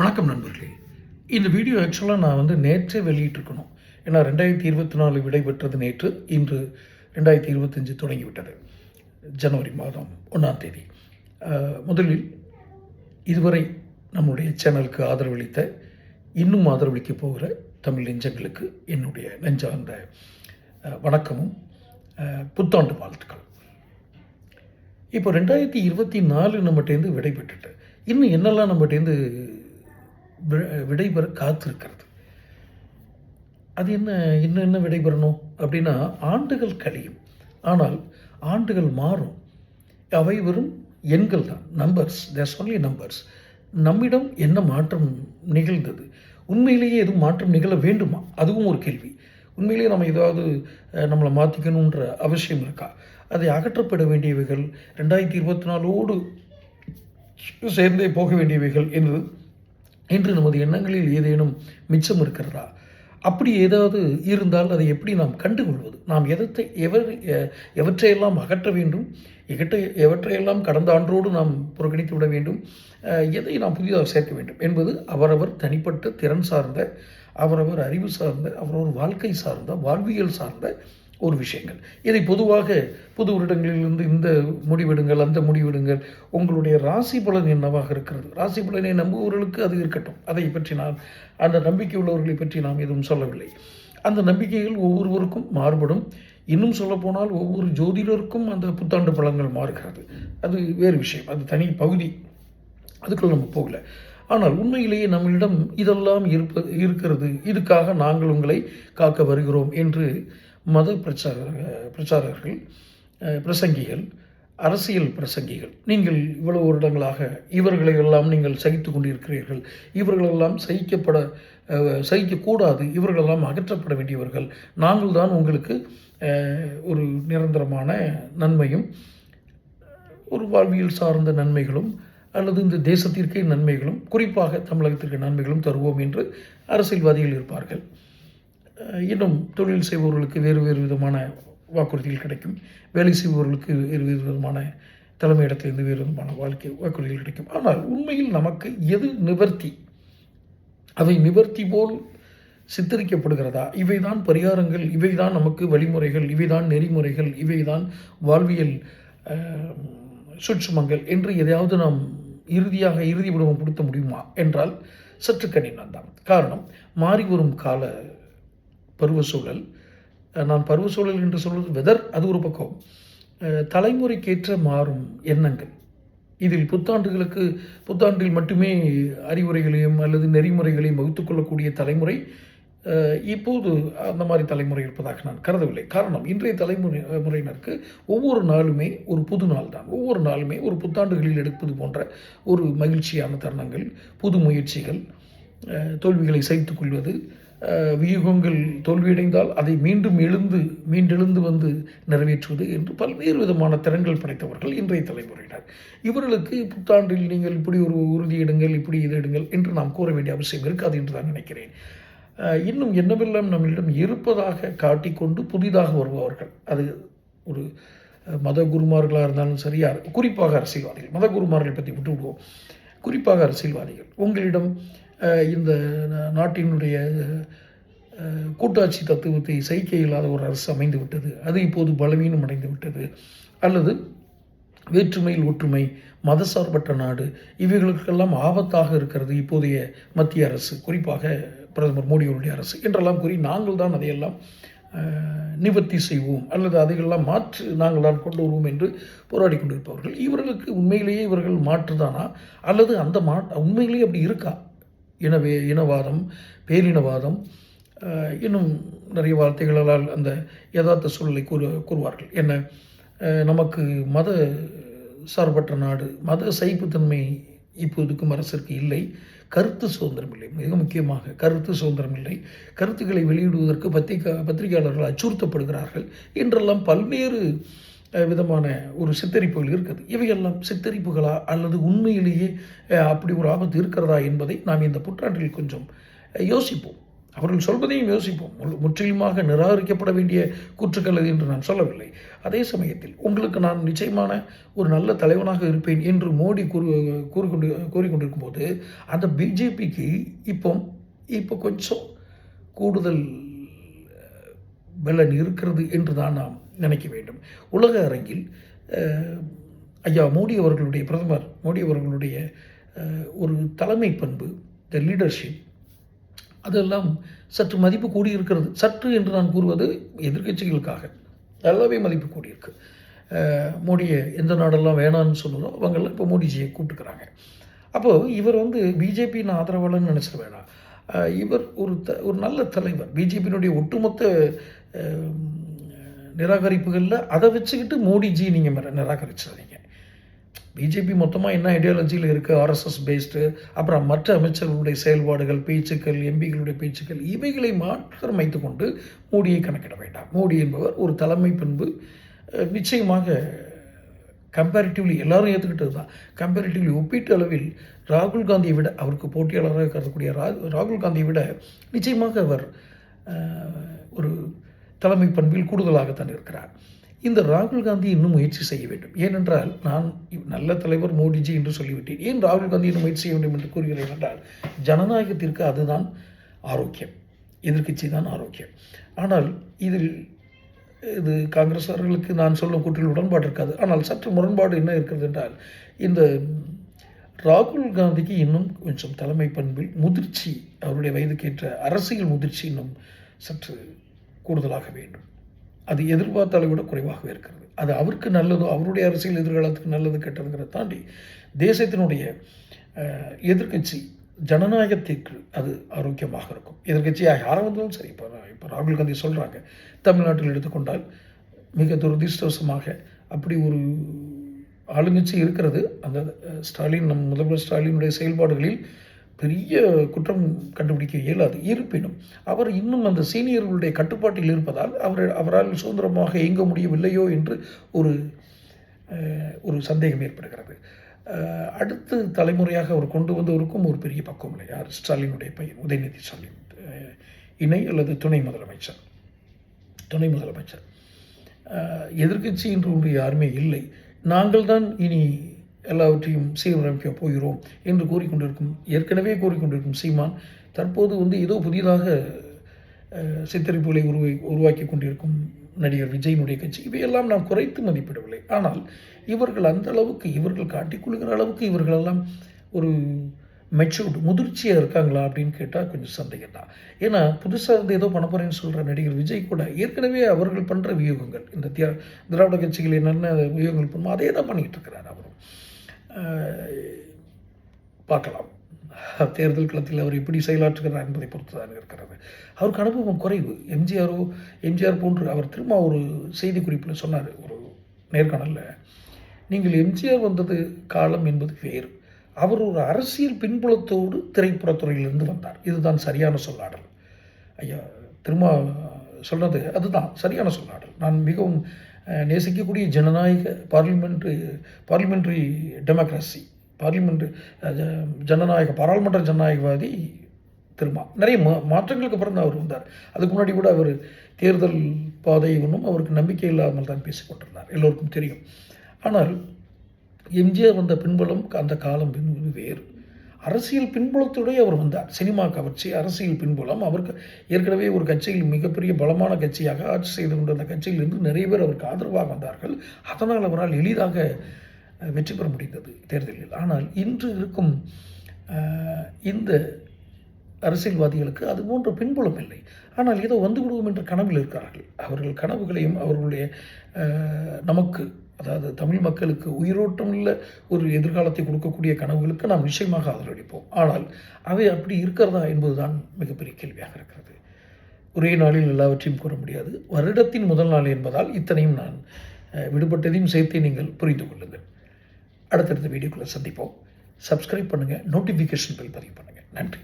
வணக்கம் நண்பர்களே. இந்த வீடியோ ஆக்சுவலாக நான் வந்து நேற்றே வெளியிட்டிருக்கணும். ஏன்னா ரெண்டாயிரத்தி இருபத்தி நாலு விடைபெற்றது நேற்று. இன்று ரெண்டாயிரத்தி இருபத்தஞ்சு தொடங்கிவிட்டது. ஜனவரி மாதம் ஒன்றாம் தேதி. முதலில் இதுவரை நம்முடைய சேனலுக்கு ஆதரவளித்த இன்னும் ஆதரவளிக்க போகிற தமிழ் நெஞ்சங்களுக்கு என்னுடைய நெஞ்சார்ந்த வணக்கமும் புத்தாண்டு வாழ்த்துக்கள். இப்போ ரெண்டாயிரத்தி இருபத்தி நாலு நம்மகிட்டேருந்து விடைபெற்றுட்டு இன்னும் என்னெல்லாம் நம்மகிட்டேருந்து விடைபெற காத்திருக்கிறது. அது என்ன இன்னும் என்ன விடைபெறணும் அப்படின்னா ஆண்டுகள் கழியும். ஆனால் ஆண்டுகள் மாறும். அவை வெறும் எண்கள் தான் நம்பர்ஸ் தேர்ஸ் ஒன்லி நம்பர்ஸ் நம்மிடம் என்ன மாற்றம் நிகழ்ந்தது? உண்மையிலேயே எதுவும் மாற்றம் நிகழ வேண்டுமா? அதுவும் ஒரு கேள்வி. உண்மையிலேயே நம்ம ஏதாவது நம்மளை மாற்றிக்கணுன்ற அவசியம் இருக்கா? அதை அகற்றப்பட வேண்டியவைகள் ரெண்டாயிரத்தி இருபத்தி நாலோடு சேர்ந்தே போக வேண்டியவைகள் என்று இன்று நமது எண்ணங்களில் ஏதேனும் மிச்சம் இருக்கிறதா? அப்படி ஏதாவது இருந்தால் அதை எப்படி நாம் கண்டுகொள்வது? நாம் எதத்தை எவர் எவற்றையெல்லாம் அகற்ற வேண்டும்? எகற்றை எவற்றையெல்லாம் கடந்த ஆண்டோடு நாம் புறக்கணித்து விட வேண்டும்? எதை நாம் புதிதாக சேர்க்க வேண்டும்? என்பது அவரவர் தனிப்பட்ட திறன் சார்ந்த அவரவர் அறிவு சார்ந்த அவரவர் வாழ்க்கை சார்ந்த வாழ்வியல் சார்ந்த ஒரு விஷயங்கள். இதை பொதுவாக புது வருடங்களிலிருந்து இந்த முடிவெடுங்கள் அந்த முடிவெடுங்கள். உங்களுடைய ராசி பலன் என்னவாக இருக்கிறது? ராசி பலனை நம்புபவர்களுக்கு அது இருக்கட்டும். அதை பற்றி நான் அந்த நம்பிக்கை உள்ளவர்களை பற்றி நாம் எதுவும் சொல்லவில்லை. அந்த நம்பிக்கைகள் ஒவ்வொருவருக்கும் மாறுபடும். இன்னும் சொல்லப்போனால் ஒவ்வொரு ஜோதிடருக்கும் அந்த புத்தாண்டு பலன்கள் மாறுகிறது. அது வேறு விஷயம். அது தனி பகுதி. அதுக்குள்ள நம்ம போகல. ஆனால் உண்மையிலேயே நம்மளிடம் இதெல்லாம் இருப்ப இருக்கிறது. இதுக்காக நாங்கள் உங்களை காக்க வருகிறோம் என்று மத பிரச்சார பிரச்சாரர்கள் பிரசங்கிகள் அரசியல் பிரசங்கிகள். நீங்கள் இவ்வளவு வருடங்களாக இவர்களை எல்லாம் நீங்கள் சகித்து கொண்டிருக்கிறீர்கள். இவர்களெல்லாம் சகிக்கப்பட சகிக்கக்கூடாது. இவர்களெல்லாம் அகற்றப்பட வேண்டியவர்கள். நாங்கள் தான் உங்களுக்கு ஒரு நிரந்தரமான நன்மையும் ஒரு வாழ்வியல் சார்ந்த நன்மைகளும் அல்லது இந்த தேசத்திற்கே நன்மைகளும் குறிப்பாக தமிழகத்திற்கு நன்மைகளும் தருவோம் என்று அரசியல்வாதிகள் இருப்பார்கள். இன்னும் தொழில் செய்பவர்களுக்கு வேறு வேறு விதமான வாக்குறுதிகள் கிடைக்கும். வேலை செய்பவர்களுக்கு வேறு வேறு விதமான தலைமையிடத்திலிருந்து வேறு விதமான வாழ்க்கை வாக்குறுதிகள் கிடைக்கும். ஆனால் உண்மையில் நமக்கு எது நிவர்த்தி? அவை நிவர்த்தி போல் சித்தரிக்கப்படுகிறதா? இவைதான் பரிகாரங்கள் இவைதான் நமக்கு வழிமுறைகள் இவைதான் நெறிமுறைகள் இவைதான் வாழ்வியல் சுற்றுமங்கள் என்று எதையாவது நாம் இறுதியாக இறுதி விடுவம் கொடுத்த முடியுமா? என்றால் சற்று கடினம் தான். காரணம் மாறி வரும் கால பருவ சூழல் நான் பருவ சூழல் என்று சொல்வது வெதர் அது ஒரு பக்கம். தலைமுறைக்கேற்ற மாறும் எண்ணங்கள். இதில் புத்தாண்டுகளுக்கு புத்தாண்டில் மட்டுமே அறிவுரைகளையும் அல்லது நெறிமுறைகளையும் வகுத்துக் கொள்ளக்கூடிய தலைமுறை இப்போது அந்த மாதிரி தலைமுறை இருப்பதாக நான் கருதவில்லை. காரணம் இன்றைய தலைமுறை முறையினருக்கு ஒவ்வொரு நாளுமே ஒரு புது நாள் தான். ஒவ்வொரு நாளுமே ஒரு புத்தாண்டுகளில் எடுப்பது போன்ற ஒரு மகிழ்ச்சியான தருணங்கள் புது முயற்சிகள் தோல்விகளை சகித்து கொள்வது. வியூகங்கள் தோல்வியடைந்தால் அதை மீண்டும் எழுந்து மீண்டெழுந்து வந்து நிறைவேற்றுவது என்று பல்வேறு விதமான திறன்கள் படைத்தவர்கள் இன்றைய தலைமுறையினர். இவர்களுக்கு புத்தாண்டில் நீங்கள் இப்படி ஒரு உறுதி எடுங்கள் இப்படி இது எடுங்கள் என்று நாம் கூற வேண்டிய அவசியம் இருக்காது என்று தான் நினைக்கிறேன். இன்னும் என்னவெல்லாம் நம்மளிடம் இருப்பதாக காட்டிக்கொண்டு புதிதாக வருபவர்கள். அது ஒரு மத குருமார்களாக இருந்தாலும் சரியா குறிப்பாக அரசியல்வாதிகள். மத குருமார்களை பற்றி விட்டு விடுவோம் குறிப்பாக அரசியல்வாதிகள். உங்களிடம் இந்த நா- நாட்டினுடைய கூட்டாட்சி தத்துவத்தை சகிக்க இயலாத ஒரு அரசு அமைந்து விட்டது. அது இப்போது பலவீனம் அடைந்து விட்டது. அல்லது வேற்றுமையில் ஒற்றுமை மதசார்பற்ற நாடு இவைகளுக்கெல்லாம் ஆபத்தாக இருக்கிறது இப்போதைய மத்திய அரசு. குறிப்பாக பிரதமர் மோடியுடைய அரசு என்றெல்லாம் கூறி நாங்கள் தான் அதையெல்லாம் நிவர்த்தி செய்வோம். அல்லது அதையெல்லாம் மாற்று நாங்கள் தான் கொண்டு வருவோம் என்று போராடி கொண்டிருப்பவர்கள். இவர்களுக்கு உண்மையிலேயே இவர்கள் மாற்றுதானா? அல்லது அந்த மா உண்மையிலேயே அப்படி இருக்கா? இனவே இனவாதம் பேரினவாதம் இன்னும் நிறைய வார்த்தைகளால் அந்த யதார்த்த சூழலை கூறு கூறுவார்கள். என்ன? நமக்கு மத சார்பற்ற நாடு மத சைப்புத்தன்மை இப்போதுக்கும் அரசிற்கு இல்லை. கருத்து சுதந்திரம் இல்லை. மிக முக்கியமாக கருத்து சுதந்திரம் இல்லை. கருத்துக்களை வெளியிடுவதற்கு பத்திரிகா பத்திரிகையாளர்கள் அச்சுறுத்தப்படுகிறார்கள். என்றெல்லாம் பல்வேறு விதமான ஒரு சித்தரிப்புகள் இருக்குது. இவையெல்லாம் சித்தரிப்புகளா அல்லது உண்மையிலேயே அப்படி ஒரு ஆபத்து இருக்கிறதா என்பதை நாம் இந்த புற்றாண்டில் கொஞ்சம் யோசிப்போம். அவர்கள் சொல்வதையும் யோசிப்போம். முற்றிலுமாக நிராகரிக்கப்பட வேண்டிய கூற்றுக்கள் அது என்று நான் சொல்லவில்லை. அதே சமயத்தில் உங்களுக்கு நான் நிச்சயமான ஒரு நல்ல தலைவனாக இருப்பேன் என்று மோடி கூறு கூறிக்கொண்டு கூறிக்கொண்டிருக்கும் போது அந்த பிஜேபிக்கு இப்போ இப்போ கொஞ்சம் கூடுதல் பலன் இருக்கிறது என்று தான் நாம் நினைக்க வேண்டும். உலக அரங்கில் ஐயா மோடி அவர்களுடைய பிரதமர் மோடி அவர்களுடைய ஒரு தலைமை பண்பு த லீடர்ஷிப் அதெல்லாம் சற்று மதிப்பு கூடியிருக்கிறது. சற்று என்று நான் கூறுவது எதிர்க்கட்சிகளுக்காக. நல்லாவே மதிப்பு கூடியிருக்கு. மோடியை எந்த நாடெல்லாம் வேணான்னு சொல்லுதோ அவங்கெல்லாம் இப்போ மோடிஜியை கூப்பிட்டுக்கிறாங்க. அப்போது இவர் வந்து பிஜேபியின் ஆதரவாளர்னு நினச்சிட வேணாம். இவர் ஒரு த ஒரு நல்ல தலைவர். பிஜேபியினுடைய ஒட்டுமொத்த நிராகரிப்புகளில் அதை வச்சுக்கிட்டு மோடிஜி நீங்கள் நிராகரிச்சிடாதீங்க. பிஜேபி மொத்தமாக என்ன ஐடியாலஜியில் இருக்குது ஆர்எஸ்எஸ் பேஸ்டு அப்புறம் மற்ற அமைச்சர்களுடைய செயல்பாடுகள் பேச்சுக்கள் எம்பிகளுடைய பேச்சுக்கள் இவைகளை மாற்றம் வைத்துக்கொண்டு மோடியை கணக்கிட வேண்டாம். மோடி என்பவர் ஒரு தலைமை பண்பு. நிச்சயமாக கம்பேரிட்டிவ்லி எல்லாரும் ஏற்றுக்கிட்டது தான். கம்பேரிட்டிவ்லி ஒப்பீட்டு அளவில் ராகுல் காந்தியை விட அவருக்கு போட்டியாளராக கருதக்கூடிய ரா ராகுல் காந்தியை விட நிச்சயமாக அவர் ஒரு தலைமை பண்பில் கூடுதலாகத்தான் இருக்கிறார். இந்த ராகுல் காந்தி இன்னும் முயற்சி செய்ய வேண்டும். ஏனென்றால் நான் நல்ல தலைவர் மோடிஜி என்று சொல்லிவிட்டேன். ஏன் ராகுல் காந்தி இன்னும் முயற்சி செய்ய வேண்டும் என்று கூறுகிறேன் என்றால் ஜனநாயகத்திற்கு அதுதான் ஆரோக்கியம். எதிர்க்கட்சி தான் ஆரோக்கியம். ஆனால் இதில் இது காங்கிரஸாரர்களுக்கு நான் சொல்லும் கூற்றில் உடன்பாடு இருக்காது. ஆனால் சற்று முரண்பாடு என்ன இருக்கிறது என்றால் இந்த ராகுல் காந்திக்கு இன்னும் கொஞ்சம் தலைமை பண்பில் முதிர்ச்சி அவருடைய வயதுக்கேற்ற அரசியல் முதிர்ச்சி இன்னும் சற்று கூடுதலாக வேண்டும். அது எதிர்பார்த்தாலை விட குறைவாகவே இருக்கிறது. அது அவருக்கு நல்லதோ அவருடைய அரசியல் எதிர்காலத்துக்கு நல்லது கெட்டதுங்கிறத தாண்டி தேசத்தினுடைய எதிர்கட்சி எதிர்க்கட்சி ஜனநாயகத்திற்கு அது ஆரோக்கியமாக இருக்கும். எதிர்க்கட்சியாக யாராக சரி. இப்போ இப்போ ராகுல் காந்தி சொல்கிறாங்க தமிழ்நாட்டில் எடுத்துக்கொண்டால் மிக துரதிருஷ்டவசமாக அப்படி ஒரு ஆளுங்கட்சி இருக்கிறது. அந்த ஸ்டாலின் நம் முதல்வர் ஸ்டாலினுடைய செயல்பாடுகளில் பெரிய குற்றம் கண்டுபிடிக்க இயலாது. இருப்பினும் அவர் இன்னும் அந்த சீனியர்களுடைய கட்டுப்பாட்டில் இருப்பதால் அவர் அவரால் சுதந்திரமாக இயங்க முடியவில்லையோ என்று ஒரு ஒரு சந்தேகம் ஏற்படுகிறது. அடுத்து அடுத்த தலைமுறையாக அவர் கொண்டு வந்தவருக்கும் ஒரு பெரிய பக்கம் இல்லை. யார்? ஸ்டாலினுடைய பையன் உதயநிதி ஸ்டாலின் இணை அல்லது துணை முதலமைச்சர். துணை முதலமைச்சர். எதிர்கட்சி எதிர்க்கட்சி என்று ஒன்று யாருமே இல்லை. நாங்கள் தான் இனி எல்லாவற்றையும் சீரமைக்க போகிறோம் என்று கூறிக்கொண்டிருக்கும் ஏற்கனவே கூறிக்கொண்டிருக்கும் சீமான் தற்போது வந்து ஏதோ புதிதாக சித்தரிப்புகளை உருவை உருவாக்கி கொண்டிருக்கும் நடிகர் விஜயினுடைய கட்சி. இவையெல்லாம் நாம் குறைத்து மதிப்பிடவில்லை. ஆனால் இவர்கள் அந்த அளவுக்கு இவர்கள் காட்டிக்கொள்கிற அளவுக்கு இவர்களெல்லாம் ஒரு மெச்சூர்டு முதிர்ச்சியாக இருக்காங்களா அப்படின்னு கேட்டால் கொஞ்சம் சந்தேகம் தான். ஏன்னா புதுசாக வந்து ஏதோ பண்ண போகிறேன்னு சொல்கிற நடிகர் விஜய் கூட ஏற்கனவே அவர்கள் பண்ணுற வியூகங்கள் இந்த தியா திராவிட கட்சிகள் என்னென்ன வியூகங்கள் பண்ணுமோ அதே தான் பண்ணிக்கிட்டு இருக்கிறார் அவரும். பார்க்கலாம். தேர்தல் களத்தில் அவர் எப்படி செயலாற்றுகிறார் என்பதை பொறுத்து தான் இருக்கிறது. அவருக்கு அனுபவம் குறைவு. எம்ஜிஆரோ எம்ஜிஆர் போன்று அவர் திரும்ப ஒரு செய்தி குறிப்பில் சொன்னார் ஒரு நேர்காணலில் நீங்கள் எம்ஜிஆர் வந்தது காலம் என்பது வேறு. அவர் ஒரு அரசியல் பின்புலத்தோடு திரைப்படத்துறையிலிருந்து வந்தார். இதுதான் சரியான சொல்லாடல். ஐயா திரும்ப சொல்றது அதுதான் சரியான சொல்லாடல். நான் மிகவும் நேசிக்கக்கூடிய ஜனநாயக பார்லிமெண்ட்ரி பார்லிமெண்ட்ரி டெமோக்ரஸி பார்லிமெண்ட் ஜனநாயக பாராளுமன்ற ஜனநாயகவாதி திருமா. நிறைய மா மாற்றங்களுக்கு அப்புறம் தான் அவர் வந்தார். அதுக்கு முன்னாடி கூட அவர் தேர்தல் பாதை ஒன்றும் அவருக்கு நம்பிக்கை இல்லாமல் தான் பேசிக்கொண்டிருந்தார் எல்லோருக்கும் தெரியும். ஆனால் எம்ஜிஆர் வந்த பின்புலம் அந்த காலம் என்பது வேறு. அரசியல் பின்புலத்தோடே அவர் வந்தார். சினிமா கவர்ச்சி அரசியல் பின்புலம். அவருக்கு ஏற்கனவே ஒரு கட்சியில் மிகப்பெரிய பலமான கட்சியாக ஆட்சி செய்து கொண்ட அந்த கட்சியிலிருந்து நிறைய பேர் அவருக்கு ஆதரவாக வந்தார்கள். அதனால் அவரால் எளிதாக வெற்றி பெற முடிந்தது தேர்தலில். ஆனால் இன்று இருக்கும் இந்த அரசியல்வாதிகளுக்கு அது போன்ற பின்புலம் இல்லை. ஆனால் ஏதோ வந்து விடுவோம் என்ற கனவில் இருக்கிறார்கள். அவர்கள் கனவுகளையும் அவர்களுடைய நமக்கு அதாவது தமிழ் மக்களுக்கு உயிரோட்டமுள்ள ஒரு எதிர்காலத்தை கொடுக்கக்கூடிய கனவுகளுக்கு நாம் நிச்சயமாக ஆதரவளிப்போம். ஆனால் அவை அப்படி இருக்கிறதா என்பதுதான் மிகப்பெரிய கேள்வியாக இருக்கிறது. ஒரே நாளில் எல்லாவற்றையும் கூற முடியாது. வருடத்தின் முதல் நாள் என்பதால் இத்தனையும் நான் விடுபட்டதையும் சேர்த்து நீங்கள் புரிந்து கொள்ளுங்கள். அடுத்தடுத்த வீடியோக்குள்ளே சந்திப்போம். சப்ஸ்கிரைப் பண்ணுங்கள் நோட்டிஃபிகேஷன் பில் பதிவு பண்ணுங்கள் நன்றி.